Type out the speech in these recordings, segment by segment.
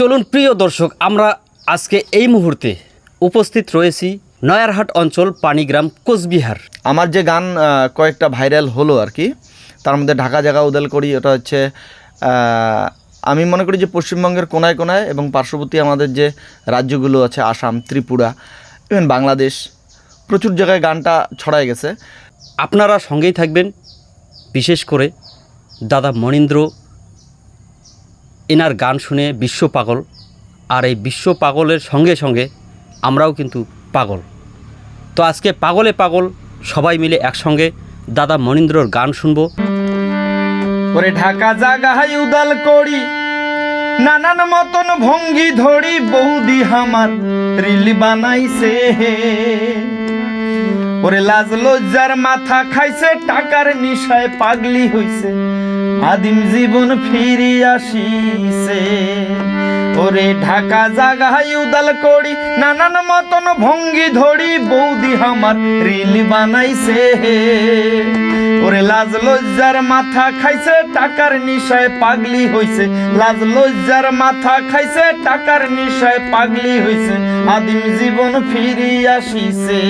চলুন প্রিয় দর্শক আমরা আজকে এই মুহূর্তে উপস্থিত রয়েছি নয়ারহাট অঞ্চল পানিগ্রাম কোচবিহার। আমার যে গান কয়েকটা ভাইরাল হলো আর কি তার মধ্যে ঢাকা জায়গা উদাল করি ওটা হচ্ছে আমি মনে করি যে পশ্চিমবঙ্গের কোনায় কোনায় এবং পার্শ্ববর্তী আমাদের যে রাজ্যগুলো আছে আসাম ত্রিপুরা ইভেন বাংলাদেশ প্রচুর জায়গায় গানটা ছড়ায় গেছে। আপনারা সঙ্গেই থাকবেন বিশেষ করে দাদা মনীন্দ্র এনার গান শুনে বিশ্ব পাগল, আর এই বিশ্ব পাগলের সঙ্গে সঙ্গে আমরাও কিন্তু পাগল। তো আজকে পাগলে পাগল সবাই মিলে একসঙ্গে দাদা মনীন্দ্রর গান শুনব। ওরে ঢাকা জাগায় উদাল করি নানান মতন ভঙ্গি ধরি বৌদি হামার, রিল বানাইছে ওরে লাজ লজ্জার মাথা খাইছে, টাকার নিশায় পাগলি হইছে। আদিম জীবন ফিরি আসিছে। ওরে ঢাকা জাগায় উদাল করি, নানান মতন ভঙ্গি ধরি, বৌদি হামার রিল বানাইছে ওরে লাজ লজ্জার মাথা খাইছে, টাকার নিশায় পাগলি হইছে। লাজ লজ্জার মাথা খাইছে, টাকার নিশায় পাগলি হইছে। আদিম জীবন ফিরি আসিছে।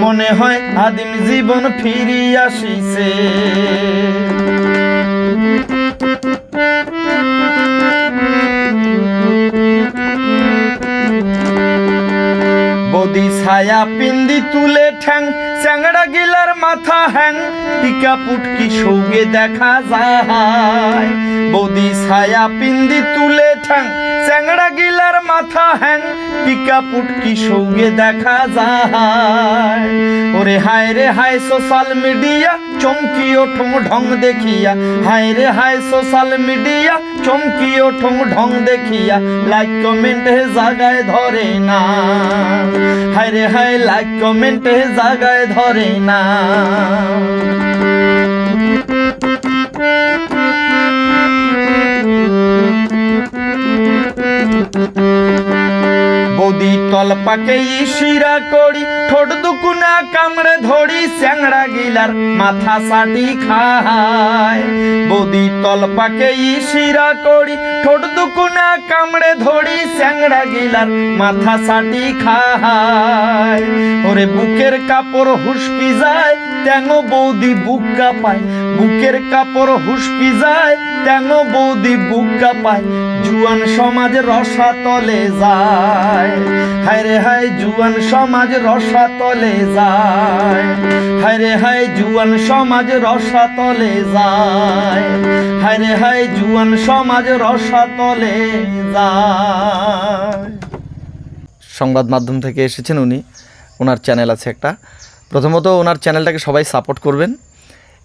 মনে হয় আদিম জীবন ফিরি আসিছে। বদি ছায়া পিন্দি তুলে ঠ্যাং, চ্যাংড়া গিলার মাথা হ্যাং। টিকা পুটকি সৌগে দেখা যায়। বদি ছায়া পিন্দি তুলে ঠ্যাং, চ্যাংড়া গিলার মাথা হ্যাং। টিকা পুটকি সৌগে দেখা যায়। ওরে হায় রে হায়, সোশ্যাল মিডিয়া চমকি ওঠং ঢং দেখিয়া। হায় রে হায়, সোশ্যাল মিডিয়া চমকি ওঠং ঢং দেখিয়া লাইক কমেন্ট হে জাগায় ধরে না। হায় রে হায় লাইক কমেন্ট হে জাগায় ধরে না। তলপাকে ইশিরা করি, ঠোঁট দুকুনা কামড়ে ধরি, স্যাংড়া গিলার মাথা সাটি খায়। বৌদি তলপাকে ইশিরা করি, ঠোঁট দুকুনা কামড়ে ধরি, স্যাংড়া গিলার মাথা সাটি খায়। ওরে বুকের কাপড় হুসকি যায় ট্যাঙো বৌদি বুকা পায়। বুকের কাপড় হুসকি যায় ট্যাঙো বৌদি বুকা পায়। জুয়ান সমাজ রসা তলে যায়। হায় রে হায় জুয়ান সমাজ রসা তলে যায়। হায় রে হায় জুয়ান সমাজ রসা তলে যায়। হায় রে হায় জুয়ান সমাজ রসা তলে যায়। সংবাদ মাধ্যম থেকে এসেছেন উনি। ওনার চ্যানেল আছে একটা। প্রথমত ওনার চ্যানেলটাকে সবাই সাপোর্ট করবেন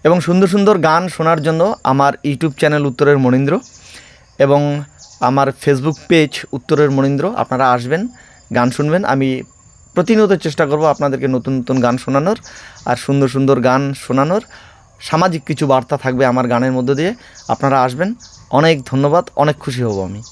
এবং সুন্দর সুন্দর গান শোনার জন্য আমার ইউটিউব চ্যানেল উত্তরের মনীন্দ্র এবং আমার ফেসবুক পেজ উত্তরের মনীন্দ্র, আপনারা আসবেন। গান শুনবেন। আমি প্রতিনিয়ত চেষ্টা করব আপনাদেরকে নতুন নতুন গান শোনানোর আর সুন্দর সুন্দর গান শোনানোর। সামাজিক কিছু বার্তা থাকবে আমার গানের মধ্য দিয়ে। আপনারা আসবেন। অনেক ধন্যবাদ। অনেক খুশি হব আমি।